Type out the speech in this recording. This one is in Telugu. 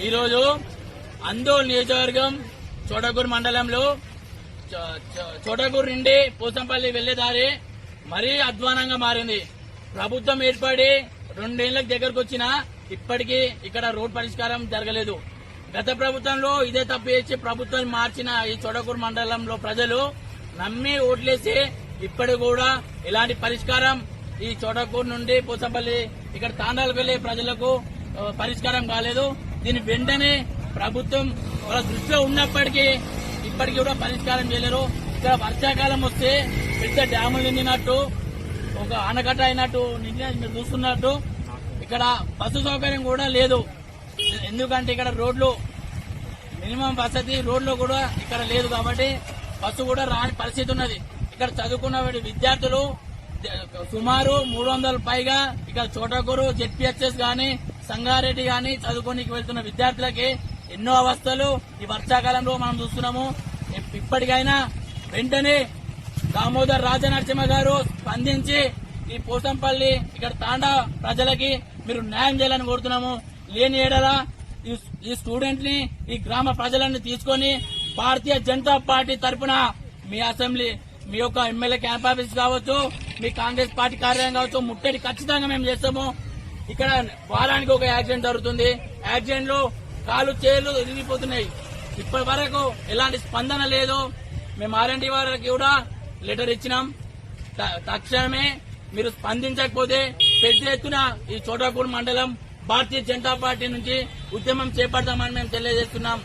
ఈరోజు అందోల్ నియోజకవర్గం చోటగూరు మండలంలో చో- చోటగూరు నుండి పూసంపల్లి వెళ్ళే దారి మరీ అధ్వానంగా మారింది. ప్రభుత్వం ఏర్పడి రెండేళ్ళకు దగ్గరకు వచ్చినా ఇప్పటికీ ఇక్కడ రోడ్ పరిష్కారం జరగలేదు. గత ప్రభుత్వంలో ఇదే తప్పు చేసి ప్రభుత్వం మార్చిన ఈ చోటకూరు మండలంలో ప్రజలు నమ్మి ఓట్లేసి ఇప్పటి కూడా ఇలాంటి పరిష్కారం ఈ చోటకూరు నుండి పూసంపల్లి ఇక్కడ తాండాలకు వెళ్ళే ప్రజలకు పరిష్కారం కాలేదు. దీని వెంటనే ప్రభుత్వం వాళ్ళ దృష్టిలో ఉన్నప్పటికీ ఇప్పటికీ కూడా పరిష్కారం చేయలేరు. ఇక్కడ వర్షాకాలం వస్తే పెద్ద డ్యాములు నిండినట్టు ఒక ఆనకట్ట అయినట్టు నిండిన మీరు చూస్తున్నట్టు ఇక్కడ బస్సు సౌకర్యం కూడా లేదు. ఎందుకంటే ఇక్కడ రోడ్లు మినిమం వసతి రోడ్లు కూడా ఇక్కడ లేదు కాబట్టి బస్సు కూడా రాని పరిస్థితి ఉన్నది. ఇక్కడ చదువుకున్న విద్యార్థులు సుమారు మూడు వందల పైగా ఇక్కడ చోటకూరు జెడ్పీహెచ్ఎస్ కానీ సంగారెడ్డి గాని చదువుకోనికి వెళ్తున్న విద్యార్థులకి ఎన్నో అవస్థలు ఈ వర్షాకాలంలో మనం చూస్తున్నాము. ఇప్పటికైనా వెంటనే దామోదర్ రాజనరసింహ గారు స్పందించి ఈ పోసంపల్లి ఇక్కడ తాండా ప్రజలకి మీరు న్యాయం చేయాలని కోరుతున్నాము. లేని ఏడలా ఈ- ఈ స్టూడెంట్ని ఈ గ్రామ ప్రజలను తీసుకొని భారతీయ జనతా పార్టీ తరఫున మీ అసెంబ్లీ మీ యొక్క ఎమ్మెల్యే క్యాంప్ ఆఫీస్ కావచ్చు మీ కాంగ్రెస్ పార్టీ కార్యాలయం కావచ్చు ముట్టడి ఖచ్చితంగా మేము చేస్తాము. ఇక్కడ వారానికి ఒక యాక్సిడెంట్ జరుగుతుంది. యాక్సిడెంట్లో కాలు చేలు ఇరిగిపోతున్నాయి ఇప్పటి వరకు ఎలాంటి స్పందన లేదు. మేము ఆర్ఎండి వారికి కూడా లెటర్ ఇచ్చినాం. త- తక్షణమే మీరు స్పందించకపోతే పెద్ద ఎత్తున ఈ చోటాకూరు మండలం భారతీయ జనతా పార్టీ నుంచి ఉద్యమం చేపడతామని మేము తెలియజేస్తున్నాం.